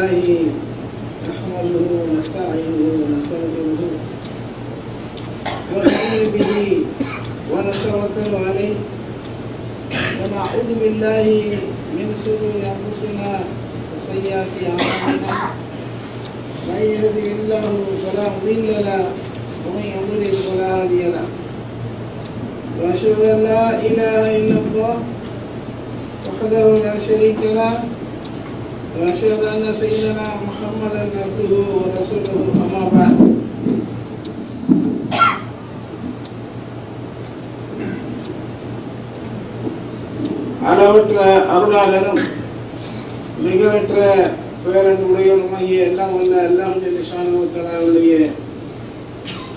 لله نحمده ونستعينه ونستغفره ونؤمن به ونتوكل عليه ونعوذ بالله من شرور انفسنا وسيئات اعمالنا من يهده الله فلا مضل له ومن يضلل فلا هادي له واشهد ان لا اله الا الله وحده لا شريك له واشهد ان سيدنا محمدا عبده ورسوله اما بعد அளவற்ற அருளாளரும் மிகவற்ற பேரன்புடையவருமாகிய எல்லாம் வல்ல எல்லாம் நிஷானுடைய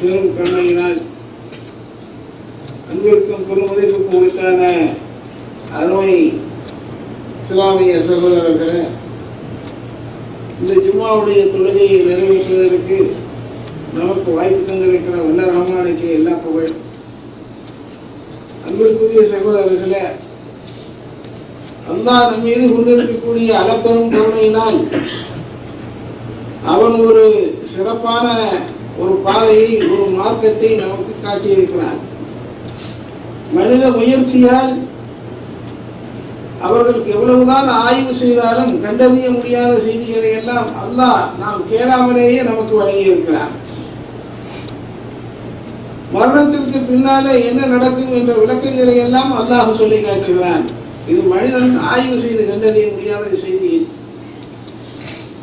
பெரும் கண்மையினால் அன்பிற்கும் பெருமதிப்புக்கும் உரித்தான அருமை இஸ்லாமிய சகோதரர்களே இந்த ஜும்மாவுடைய தொழுகையை நிறைவேற்றுவதற்கு நமக்கு வாய்ப்பு தந்திருக்கிற வல்ல ராமனுக்கு எல்லா புகழ். அன்பிற்குரிய சகோதரர்களே அல்லா நம் மீது கொண்டிருக்கக்கூடிய அளப்பெரும் கருணையினால் அவன் ஒரு சிறப்பான ஒரு பாதையை ஒரு மார்க்கத்தை நமக்கு காட்டியிருக்கிறான். மனித முயற்சியால் அவர்களுக்கு எவ்வளவுதான் ஆய்வு செய்தாலும் கண்டறிய முடியாத செய்திகளை எல்லாம் அல்லாஹ் நாம் கேளாமலேயே நமக்கு வழங்கி இருக்கிறார் மரணத்திற்கு பின்னாலே என்ன நடக்கும் என்ற விளக்கங்களை எல்லாம் அல்லாஹ் சொல்லி காட்டுகிறான். இது மனிதன் ஆய்வு செய்து கண்டறிய முடியாத செய்தி.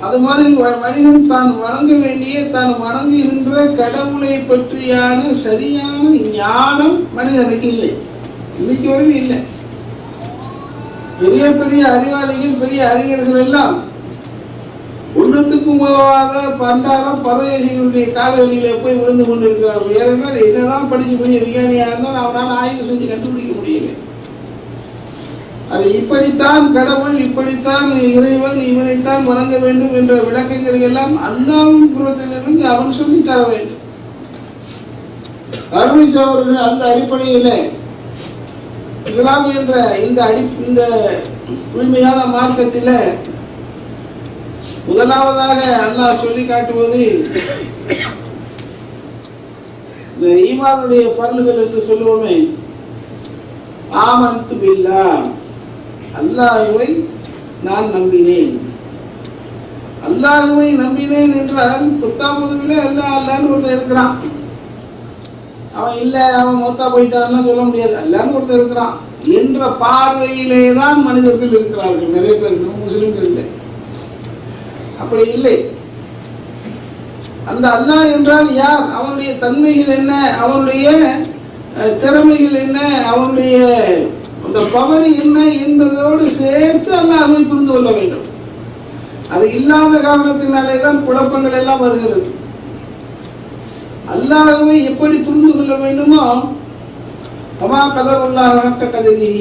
அது மாதிரி வ- மனிதன் தான் வணங்க வேண்டிய தான் வணங்குகின்ற கடவுளை பற்றியான சரியான ஞானம் மனிதனுக்கு இல்லை. இன்னைக்கு வரையும் இல்லை. பெரிய பெரிய அறிவாளிகள் பெரிய அறிஞர்கள் எல்லாம் ஒன்றுத்துக்கும் உதவாத பண்டாரம் பரதேசிகளுடைய காலவெளியில போய் விழுந்து கொண்டிருக்கிறார்கள். ஏனென்றால் என்னதான் படிச்சு பெரிய விஞ்ஞானியா இருந்தால் அவனால் ஆய்வு செஞ்சு கண்டுபிடிக்க முடியல அது இப்படித்தான் கடவுள் இப்படித்தான் இறைவன் இவனைத்தான் வணங்க வேண்டும் என்ற விளக்கங்கள் எல்லாம் அல்லாவும் புறத்திலிருந்து அவன் சொல்லி தர வேண்டும். அருமை சகோதரர்கள் அந்த அடிப்படையில் இஸ்லாம் என்ற இந்த அடி இந்த தூய்மையான மார்க்கத்தில் முதலாவதாக அல்லாஹ் சொல்லி காட்டுவது இந்த ஈமானுடைய பரல்கள் என்று சொல்லுவோமே. ஆமந்து பில்லா அல்லாஹுவை நான் நம்பினேன். அல்லாஹுவை நம்பினேன் என்றால் புத்தாமதுவிலே அல்லாஹ் அல்லான்னு ஒருத்தர் இருக்கிறான். அவன் இல்ல அவன் மொத்தா போயிட்டான்னு சொல்ல முடியாது. எல்லாரும் ஒருத்தர் இருக்கிறான். என்ற பார்வையிலே தான் மனிதர்கள் இருக்கிறார்கள். நிறைய பேர் முஸ்லிம்கள் இல்லை. அப்படி இல்லை. அந்த அல்லாஹ் என்றால் யார்? அவனுடைய தன்மைகள் என்ன? அவனுடைய திறமைகள் என்ன? அவனுடைய அந்த பவர் என்ன என்பதோடு சேர்த்து அல்லாஹ்வை புரிந்து கொள்ள வேண்டும். அது இல்லாத காரணத்தினாலே தான் குழப்பங்கள் எல்லாம் வருகிறது. அல்லாஹுவை எப்படி புரிந்து கொள்ள வேண்டுமோ அமா கதர் அல்லாஹ் கதகி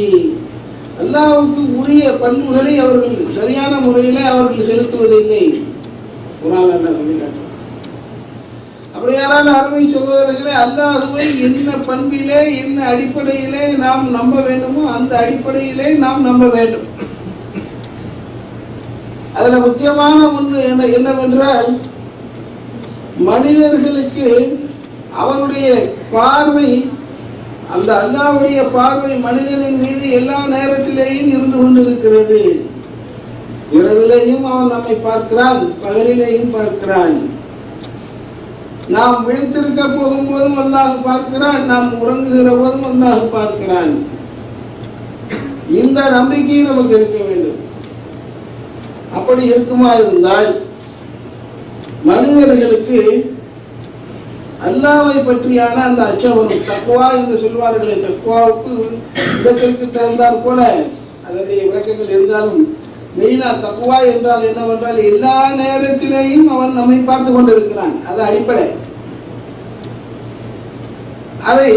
உரிய பண்புகளை அவர்கள் சரியான முறையில் அவர்கள் செலுத்துவதில்லை. குரான் அப்படியானால் அருமை சகோதரர்களே அல்லாஹுவை என்ன பண்பிலே என்ன அடிப்படையிலே நாம் நம்ப வேண்டுமோ அந்த அடிப்படையிலே நாம் நம்ப வேண்டும். அதுல முக்கியமான ஒன்று என்ன என்னவென்றால் மனிதர்களுக்கு அவனுடைய பார்வை அந்த அல்லாவுடைய பார்வை மனிதனின் மீது எல்லா நேரத்திலேயும் இருந்து கொண்டிருக்கிறது. இரவிலேயும் அவன் நம்மை பார்க்கிறான் பகலிலேயும் பார்க்கிறான். நாம் விழித்திருக்க போகும்போதும் அல்லாஹ் பார்க்கிறான் நாம் உறங்குகிற போதும் அல்லாஹ் பார்க்கிறான். இந்த நம்பிக்கையும் நமக்கு இருக்க வேண்டும். அப்படி இருக்குமா இருந்தால் மனிதர்களுக்கு அல்லாவை பற்றியான அந்த அச்சம் வரும் தக்குவா என்று சொல்வார்களே தக்குவாவுக்கு இடத்திற்கு தகுந்தார் போல அதனுடைய விளக்கங்கள் இருந்தாலும் மெயினா தக்குவா என்றால் என்னவென்றால் எல்லா நேரத்திலேயும் அவன் நம்மை பார்த்து கொண்டிருக்கிறான். அது அடிப்படை. அதை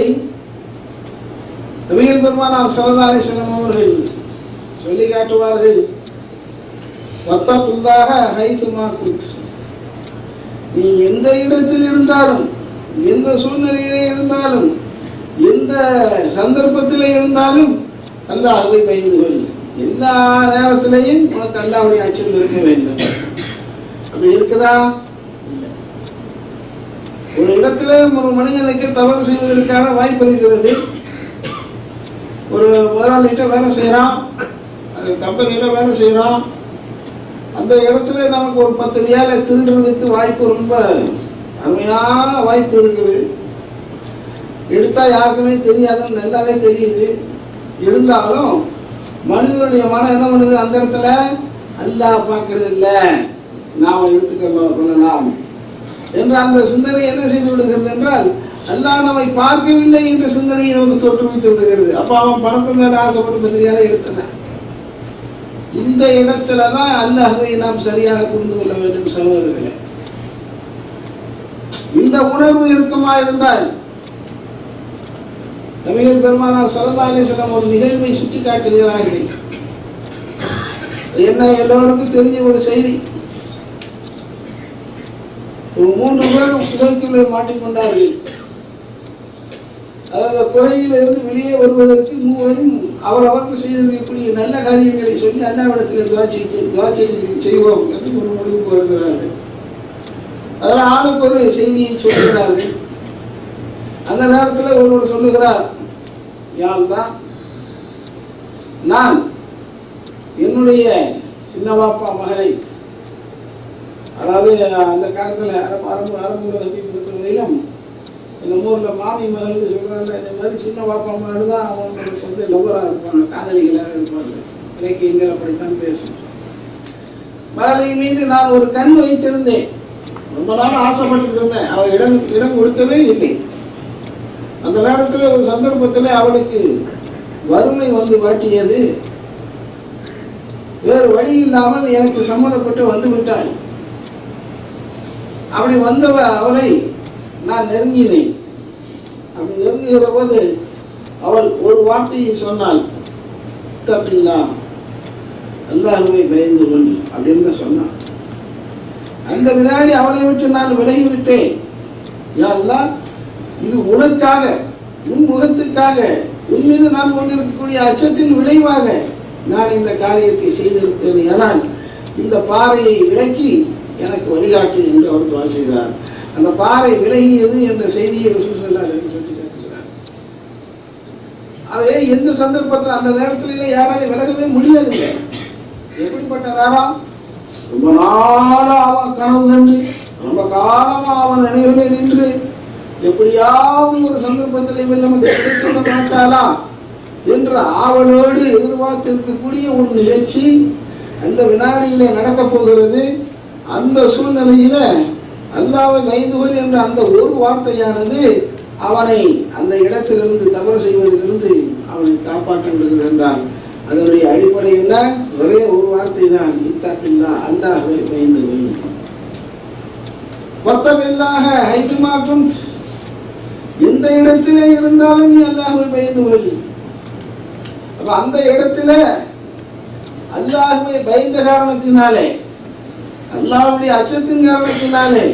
நபிகள் பெருமானார் சரதாரேஸ்வரம் அவர்கள் சொல்லி காட்டுவார்கள். வத்தப்புல்லாக ஹைசுமா குத்து நீ எந்த இடத்தில் இருந்தாலும் எந்த சூழ்நிலையிலே இருந்தாலும் எந்த சந்தர்ப்பத்திலே இருந்தாலும் அல்லாஹ்வை பயந்து கொள். எல்லா நேரத்திலையும் உனக்கு அல்லாவுடைய அச்சம் இருக்க வேண்டும். அப்படி இருக்குதா? ஒரு இடத்துல ஒரு மனிதனுக்கு தவறு செய்வதற்கான வாய்ப்பு இருக்கிறது. ஒரு முதலாளிகிட்ட வேலை செய்கிறான் அது கம்பெனியில் வேலை செய்கிறான் அந்த இடத்துல நமக்கு ஒரு பத்து ரியாலை திருடுறதுக்கு வாய்ப்பு ரொம்ப அருமையான வாய்ப்பு இருக்குது. எடுத்தா யாருக்குமே தெரியாதுன்னு நல்லாவே தெரியுது. இருந்தாலும் மனிதனுடைய மனம் என்ன பண்ணுது? அந்த இடத்துல அல்லா பார்க்கறது இல்லை. நாம் எடுத்துக்கணும் கொள்ளலாம் என்ற அந்த சிந்தனை என்ன செய்து விடுகிறது என்றால் அல்லாஹ் நம்மை பார்க்கவில்லை என்ற சிந்தனையை நமக்கு தோற்றுவித்து விடுகிறது. அப்போ அவன் பணத்தின் மேலே ஆசைப்பட்டு பத்திரிகையால எடுத்தன இந்த இடத்துல தான் அல்லாஹ்வை நாம் சரியாக புரிந்து கொள்ள வேண்டும் சகோதரர்களே. இந்த உணர்வு இருக்குமா இருந்தால் நபிகள் பெருமானார் சல்லா அலிஸ்லாம் ஒரு நிகழ்வை சுட்டி காட்டுகிறார்கள் என்ன எல்லோருக்கும் தெரிஞ்ச ஒரு செய்தி. ஒரு மூன்று பேர் புகைக்குள்ளே மாட்டிக்கொண்டார்கள். அதாவது கோயிலிருந்து வெளியே வருவதற்கு மூவரும் அவர் அவருக்கு செய்திருக்கக்கூடிய நல்ல காரியங்களை சொல்லி அண்ணாவிடத்தில் துவா செய்து துவா செய்வோம் என்று ஒரு முடிவுக்கு வருகிறார்கள் அதில் ஆளுக்கு ஒரு செய்தியை சொல்கிறார்கள். அந்த நேரத்தில் ஒருவர் சொல்லுகிறார் யான் தான் நான் என்னுடைய சின்னவாப்பா மகளை அதாவது அந்த காலத்தில் அரபு அரபு அரபு உலகத்தை எங்கள் ஊரில் மாமி மகள்னு சொல்கிறாங்க இந்த மாதிரி சின்ன வாப்பா மகள் தான் அவங்களுக்கு வந்து லவ்வராக இருப்பாங்க காதலிகளாக இருப்பாங்க. இலக்கியங்கள் அப்படித்தான் பேசும். மகளின் மீது நான் ஒரு கண் வைத்திருந்தேன். ரொம்ப நாள் ஆசைப்பட்டு இருந்தேன். அவள் இடம் இடம் கொடுக்கவே இல்லை. அந்த நேரத்தில் ஒரு சந்தர்ப்பத்தில் அவளுக்கு வறுமை வந்து வாட்டியது. வேறு வழி இல்லாமல் எனக்கு சம்மந்தப்பட்டு வந்து விட்டாள். அப்படி வந்தவ அவளை நான் நெருங்கினேன். அப்படி நெருங்குகிற போது அவள் ஒரு வார்த்தையை சொன்னாள் தப்பில்லா அல்லாஹுவை பயந்து கொண்டு அப்படின்னு சொன்னான். அந்த வினாடி அவளை விட்டு நான் விலகி விட்டேன் இது உனக்காக உன் முகத்துக்காக உன் மீது நான் கொண்டிருக்கக்கூடிய அச்சத்தின் விளைவாக நான் இந்த காரியத்தை செய்திருத்தேன் ஆனால் இந்த பாறையை விலக்கி எனக்கு வழிகாட்டு என்று அவர் துவா செய்தார். அந்த பாறை விலகியது என்ற செய்தியை அதே எந்த சந்தர்ப்பத்தில் அந்த நேரத்துல யாராலையும் விலகவே முடியாது எப்படிப்பட்ட நேரம் ரொம்ப நாளா அவன் கனவு கண்டு ரொம்ப காலமா அவன் நினைவிலே நின்று எப்படியாவது ஒரு சந்தர்ப்பத்தில் இவன் நமக்கு கிடைத்துவிட மாட்டாளா என்ற ஆவலோடு எதிர்பார்த்திருக்கக்கூடிய ஒரு நிகழ்ச்சி அந்த வினாடியிலே நடக்கப் போகிறது. அந்த சூழ்நிலையில அல்லாவை பயந்துகொள் என்ற அந்த ஒரு வார்த்தையானது அவனை அந்த இடத்திலிருந்து தவறு செய்வதிலிருந்து அவனை காப்பாற்றுகிறது என்றான். அதனுடைய அடிப்படை என்ன? ஒரே ஒரு வார்த்தை தான் இத்தாக்கில்லா அல்லாஹ்வை பயந்து கொள். வத்தமில்லாக எந்த இடத்திலே இருந்தாலும் நீ அல்லாஹ்வை பயந்து கொள். அப்ப அந்த இடத்துல அல்லாஹ்வை பயந்த காரணத்தினாலே அல்லாவுடைய அச்சத்தின் காரணத்தினாலே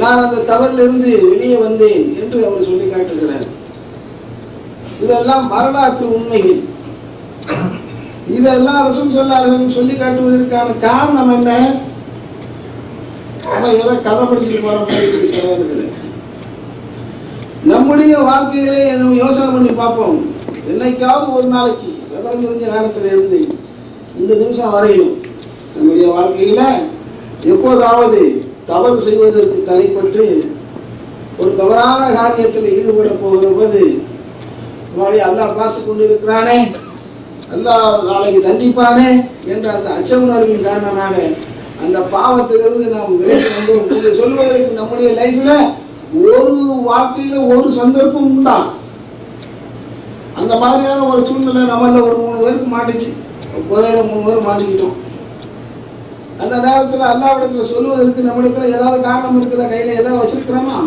நான் அந்த தவறிலிருந்து வெளியே வந்தேன் என்று அவர் சொல்லி காட்டுகிறார். இதெல்லாம் வரலாற்று உண்மைகள். இதெல்லாம் அரசும் சொல்லாதவங்க சொல்லி காட்டுவதற்கான காரணம் என்ன? நம்ம ஏதோ கதை படிச்சுட்டு போற மாதிரி இருக்குது நம்முடைய வாழ்க்கையிலே நம்ம யோசனை பண்ணி பார்ப்போம். என்னைக்காவது ஒரு நாளைக்கு விவரம் தெரிஞ்ச நேரத்தில் இருந்து இந்த நிமிஷம் வரையும் நம்முடைய வாழ்க்கையில எப்போதாவது தவறு செய்வதற்கு தலைப்பட்டு ஒரு தவறான காரியத்தில் ஈடுபட போகிற போது முன்னாடி அல்லாஹ் பார்த்து கொண்டு இருக்கிறானே அல்லாஹ் நாளைக்கு தண்டிப்பானே என்ற அந்த அச்ச உணர்வின் காரணமாக அந்த பாவத்திலிருந்து நாம் விலகி வந்தோம். இதை சொல்வதற்கு நம்முடைய லைஃப்ல ஒரு வாழ்க்கையில ஒரு சந்தர்ப்பம் உண்டா? அந்த மாதிரியான ஒரு சூழ்நிலை நம்மள ஒரு மூணு பேருக்கு மாட்டுச்சு. குறையில மூணு பேர் மாட்டிக்கிட்டோம். அந்த நேரத்தில் அல்லாவிடத்துல சொல்லுவதற்கு நம்மளுக்கு ஏதாவது காரணம் இருக்குதா? கையில ஏதாவது வச்சிருக்கிறோமா?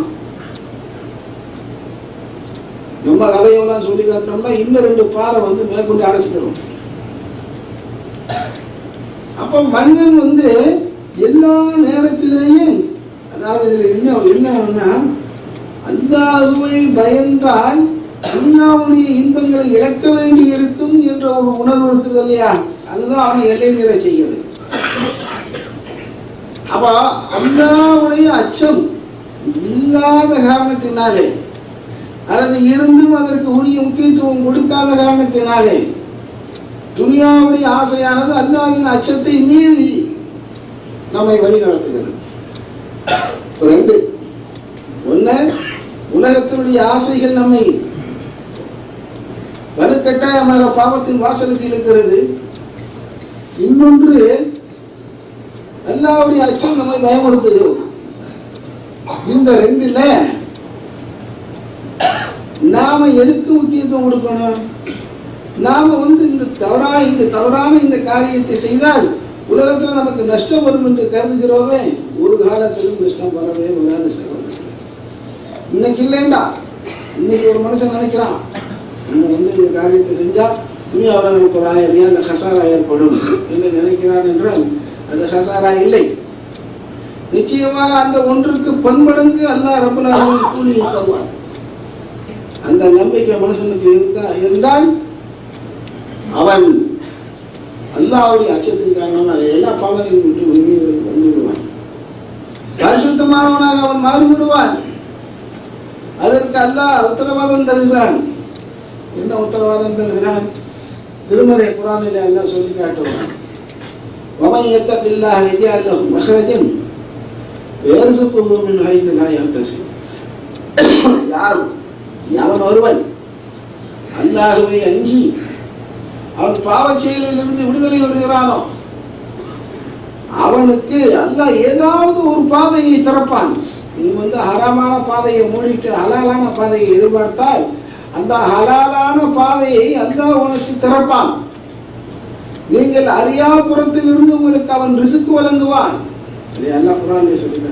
நம்ம கதையெல்லாம் சொல்லி காட்டினோம்னா இன்னும் ரெண்டு பாறை வந்து மேற்கொண்டு அடைச்சிக்கிறோம். அப்போ மனிதன் வந்து எல்லா நேரத்திலேயும் அதாவது இதுல என்ன என்னன்னா அல்லாஹுவை பயந்தால் அல்லாவுடைய இன்பங்களை இழக்க வேண்டி இருக்கும் என்ற ஒரு உணர்வு இருக்குது இல்லையா அதுதான் அவன் எல்லை நிலை செய்கிறது. அவ அல்லாவுடைய அச்சம் இல்லாத காரணத்தினாலே அல்லது இருந்தும் அதற்கு உரிய முக்கியத்துவம் கொடுக்காத காரணத்தினாலே துனியாவுடைய ஆசையானது அல்லாவின் அச்சத்தை மீறி நம்மை வழி நடத்துகிறது. ரெண்டு. ஒண்ணு உலகத்தினுடைய ஆசைகள் நம்மை வலுக்கட்டாயமாக பாவத்தின் வாசலுக்கு இழுக்கிறது. இன்னொன்று அல்லாவுடைய அச்சம் நம்மை பயமுறுத்துகிறது இந்த ரெண்டுல நாம எதுக்கு முக்கியத்துவம் கொடுக்கணும்? நாம வந்து இந்த தவறா இந்த தவறான இந்த காரியத்தை செய்தால் உலகத்துல நமக்கு நஷ்டம் வரும் என்று கருதுகிறோமே ஒரு காலத்திலும் நஷ்டம் வரவே வராது சகோதரர்களே. இன்னைக்கு இல்லைண்டா. இன்னைக்கு ஒரு மனுஷன் நினைக்கிறான் நம்ம வந்து இந்த காரியத்தை செஞ்சா துணியாவில் நமக்கு ஒரு ஆயிரம் ரூபாய் அந்த ஹசாரா ஏற்படும் என்று நினைக்கிறான் என்றால் அது சசாரா இல்லை. நிச்சயமாக அந்த ஒன்றுக்கு பன்மடங்கு அல்லா ரப்பல் கூலியை தருவான். அந்த நம்பிக்கை மனுஷனுக்கு இருந்தா இருந்தால் அவன் அல்லாவுடைய அச்சத்தின் காரணமாக எல்லா பாவங்களையும் விட்டு வெளியே வந்துவிடுவான் பரிசுத்தமானவனாக அவன் மாறிவிடுவான். அதற்கு அல்லாஹ் உத்தரவாதம் தருகிறான். என்ன உத்தரவாதம் தருகிறான்? திருமறை குரானிலே எல்லாம் சொல்லி காட்டுவான். ومن يتق الله يجعل له مخرجا ويرزقه من حيث لا يحتسب யார் எவன் ஒருவன் அல்லாஹுவை அஞ்சி அவன் பாவச் செயலிலிருந்து விடுதலை விடுகிறானோ அவனுக்கு அல்லாஹ் ஏதாவது ஒரு பாதையை திறப்பான் நீ வந்து ஹராமான பாதையை மூடிட்டு ஹலாலான பாதையை எதிர்பார்த்தால் அந்த ஹலாலான பாதையை அல்லாஹ் உனக்கு திறப்பான் நீங்கள் அறியா புறத்திலிருந்து உங்களுக்கு அவன் ரிசுக்கு வழங்குவான். இதை அல்லாஹ் குரானிலே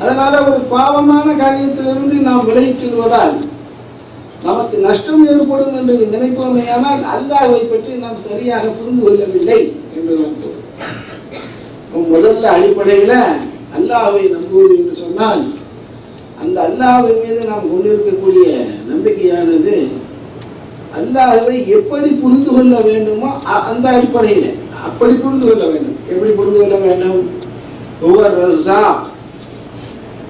அதனால ஒரு பாவமான காரியத்திலிருந்து நாம் விலகிச் செல்வதால் நமக்கு நஷ்டம் ஏற்படும் என்று நினைப்போமேயானால் அல்லாஹை பற்றி நாம் சரியாக புரிந்து கொள்ளவில்லை என்று முதல்ல அடிப்படையில் அல்லாஹை நம்புவது என்று சொன்னால் அந்த அல்லாஹின் மீது நாம் கொண்டிருக்கக்கூடிய நம்பிக்கையானது அல்லாஹுவை எப்படி புரிந்து கொள்ள வேண்டுமோ அந்த அடிப்படையில். அப்படி புரிந்து கொள்ள வேண்டும். எப்படி புரிந்து கொள்ள வேண்டும்? ஒவ்வொரு ரசா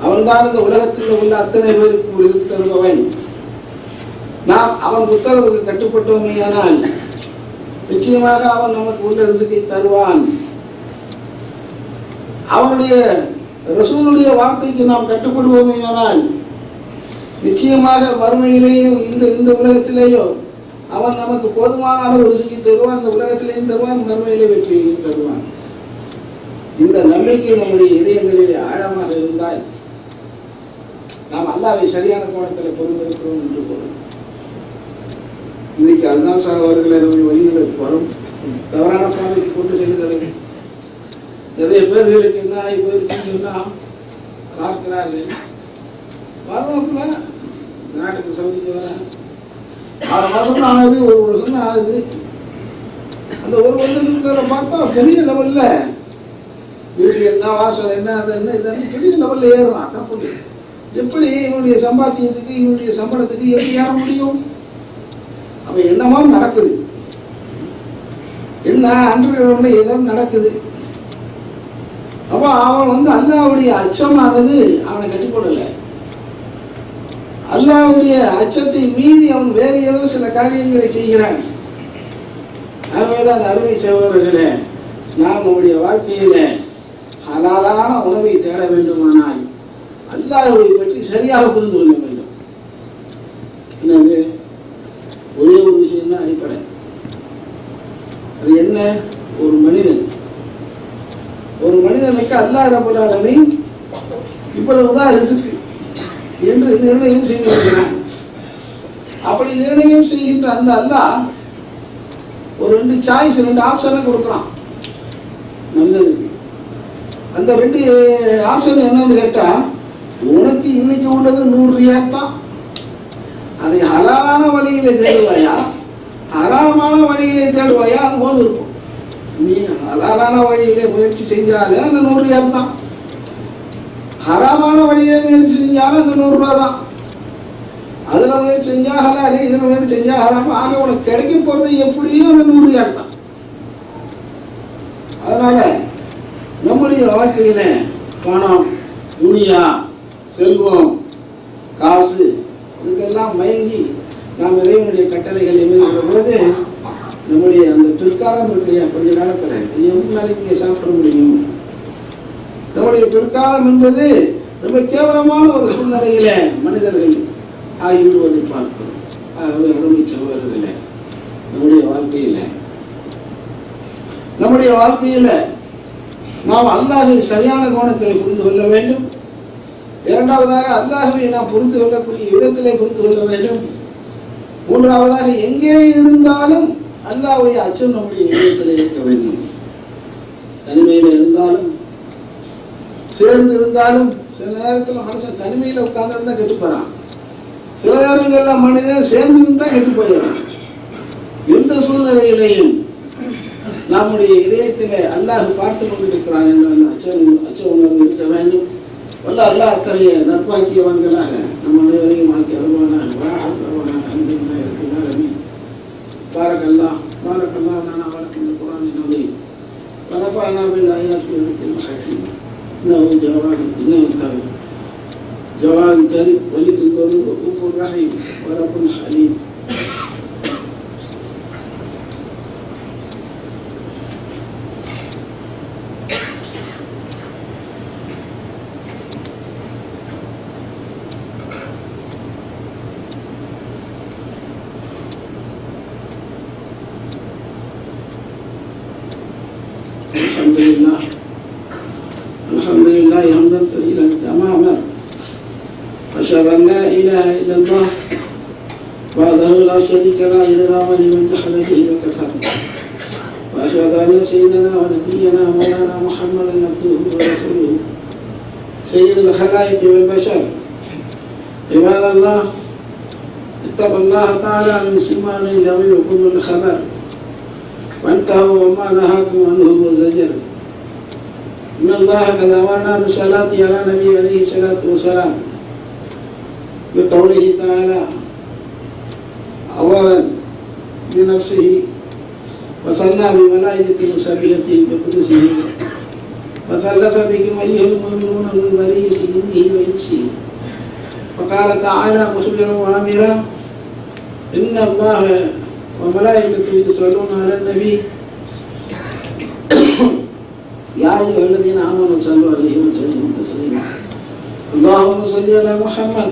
அவன்தான் இந்த உலகத்தில் உள்ள அத்தனை பேருக்கும் விருது தருபவன். நாம் அவன் உத்தரவுக்கு கட்டுப்பட்டோமேயானால் நிச்சயமாக அவன் நமக்கு உள்ள ரிசுக்கை தருவான். அவனுடைய ரசூனுடைய வார்த்தைக்கு நாம் கட்டுப்படுவோமேயானால் நிச்சயமாக மறுமையிலேயோ இந்த இந்த உலகத்திலேயோ அவன் நமக்கு போதுமான அளவு ஒதுக்கி தருவான். இந்த உலகத்திலையும் தருவான் மறுமையிலே வெற்றியையும் தருவான். இந்த நம்பிக்கை நம்முடைய இதயங்களிலே ஆழமாக இருந்தால் நாம் அல்லாவை சரியான கோணத்தில் பொறுந்திருக்கிறோம் என்று பொருள். இன்னைக்கு அதுதான் சார் அவர்களை நம்முடைய வழிகளுக்கு வரும். தவறான பாதைக்கு கொண்டு செல்கிறது நிறைய பேர்களுக்கு என்ன ஆகி போயிருச்சுன்னா பார்க்கிறார்கள். வரணும் நாட்டுக்கு சவுதிக்கு வரேன் ஆறு மாதம் ஆகுது ஒரு வருஷம் ஆகுது. அந்த ஒரு வருஷத்துக்கு பார்த்தா பெரிய லெவல்ல வீடு என்ன வாசல் என்ன அது என்ன இது பெரிய லெவல்ல ஏறுறான். டப்புன்னு எப்படி இவனுடைய சம்பாத்தியத்துக்கு இவனுடைய சம்பளத்துக்கு எப்படி ஏற முடியும்? அப்ப என்னமோ நடக்குது. என்ன அன்று ஏதோ நடக்குது. அப்போ அவன் வந்து அல்லாவுடைய அச்சமானது அவனை கட்டி அல்லாவுடைய அச்சத்தை மீறி அவன் வேறு ஏதோ சில காரியங்களை செய்கிறான். ஆகவேதான் அந்த அருமை சகோதரர்களே நாம் நம்முடைய வாழ்க்கையில ஹலாலான உணவை தேட வேண்டுமானால் அல்லாஹுவை பற்றி சரியாக புரிந்து கொள்ள வேண்டும். என்னது? ஒரே ஒரு விஷயம் தான் அடிப்படை. அது என்ன? ஒரு மனிதன். ஒரு மனிதனுக்கு அல்லாஹ் ரபுல் இவ்வளவுதான் ரிசுக்கு என்று நிர்ணயம் செய்திருக்கிறான் அப்படி நிர்ணயம் செய்கின்ற அந்த அல்லா ஒரு ரெண்டு சாய்ஸ் ரெண்டு ஆப்ஷனை கொடுக்கலாம். நல்லது. அந்த ரெண்டு ஆப்ஷன் என்னன்னு கேட்டா உனக்கு இன்னைக்கு உள்ளது நூறு ரியால் தான். அதை ஹலாலான வழியில தேடுவாயா? ஹராமான வழியிலே தேடுவாயா? அது போல இருக்கும். நீ அலாலான வழியிலே முயற்சி செஞ்சாலே அந்த நூறு ரியால் தான். ஹராமான வழியை முயற்சி செஞ்சாலும் அந்த நூறு ரூபா தான். அதுல முயற்சி செஞ்சா ஹலாலு இதுல முயற்சி செஞ்சா ஹராம ஆக உனக்கு கிடைக்க போறது எப்படியும் ஒரு நூறு தான். அதனால நம்முடைய வாழ்க்கையில் வாழ்க்கையில பணம் துணியா செல்வம் காசு இதுக்கெல்லாம் மயங்கி நாம் இறைவனுடைய கட்டளைகள் மீறுகிற போது நம்முடைய அந்த பிற்காலம் இருக்கிற கொஞ்ச காலத்தில் இது எப்படி நாளைக்கு சாப்பிட முடியும்? நம்முடைய பிற்காலம் என்பது ரொம்ப கேவலமான ஒரு சூழ்நிலையில மனிதர்கள் ஆகிவிடுவதை பார்க்கிறோம். ஆகவே அருமை சகோதரர்களே நம்முடைய வாழ்க்கையில நம்முடைய வாழ்க்கையில நாம் அல்லாஹை சரியான கோணத்தில் புரிந்து கொள்ள வேண்டும். இரண்டாவதாக அல்லாஹுவை நாம் புரிந்து கொள்ளக்கூடிய விதத்திலே புரிந்து கொள்ள வேண்டும். மூன்றாவதாக எங்கே இருந்தாலும் அல்லாஹுடைய அச்சம் நம்முடைய இதயத்தில் இருக்க வேண்டும். தனிமையில் இருந்தாலும் சேர்ந்து இருந்தாலும் சில நேரத்தில் மனுஷன் தனிமையில் உட்கார்ந்து கெட்டு போறான் சில நேரங்கள்ல மனிதன் சேர்ந்து இருந்தா கெட்டு போயிடறான் எந்த சூழ்நிலையிலையும் நம்முடைய இதயத்திலே அல்லாஹ் பார்த்து கொண்டிருக்கிறான் என்ற அந்த அச்சம் அச்ச உணர்வு இருக்க வேண்டும் வல்ல அல்லாஹ் அத்தகைய நட்பாக்கியவன்களாக நம்ம அனைவரையும் ஆக்கி அருவானாக அருவானாக அன்பின் இருக்கிறார் அமீன் بارك الله بارك الله لنا ولكم بالقرآن العظيم ونفعنا بالآيات والذكر الحكيم إنه جواد إنه كريم جواد كريم ولي البر رؤوف رحيم ورب حليم الحمد لله الحمد لله حمدا كثيرا كما أمر اشهد ان لا اله الا الله وحده لا شريك له إله لمن جحد به وكفر وأشهد أن سيدنا ونبينا مولانا محمدا عبده ورسوله. سيد الخلائق والبشر. عباد الله اتقوا الله تعالى من سمان وكل الخبر. وانتهوا وما نهاكم عنه وزجر. إن الله قد أمرنا بالصلاة على النبي عليه الصلاة والسلام. بقوله تعالى أولا بنفسه وثنى بملائكة مسبحة بقدسه وثلث بكم أيها المؤمنون من برية جنه وإنسه. وقال تعالى مخبرا وامرا إن الله وملائكته يصلون على النبي. يا أيها الذين آمنوا صلوا عليه وسلموا تسليما. اللهم صل على محمد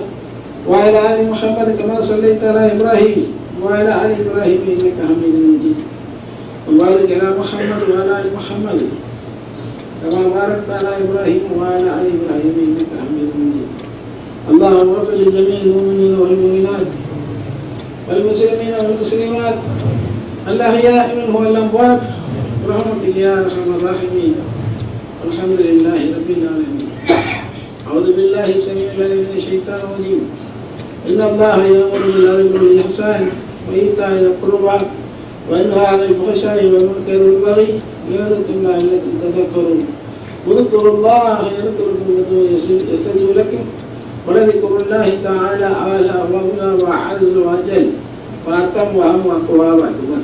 وعلى آل محمد كما صليت على إبراهيم. وعلى آل إبراهيم إنك حميد مجيد. وبارك على محمد وعلى آل محمد. كما باركت على إبراهيم وعلى آل إبراهيم إنك حميد مجيد. اللهم اغفر لجميع المؤمنين والمؤمنات والمسلمين والمسلمات. الأحياء منهم والأموات برحمتك يا أرحم الراحمين. والحمد لله رب العالمين. أعوذ بالله السميع العليم من الشيطان الرجيم. إن الله يأمر بالعدل والإحسان وإيتاء ذي القربى وينهى عن الفحشاء والمنكر والبغي يعظكم لعلكم تذكرون. واذكروا الله يذكركم يستجب لكم. ولذكر الله تعالى أعلى وأولى وأعز وأجل وأتم وأهم وأقوى وأكبر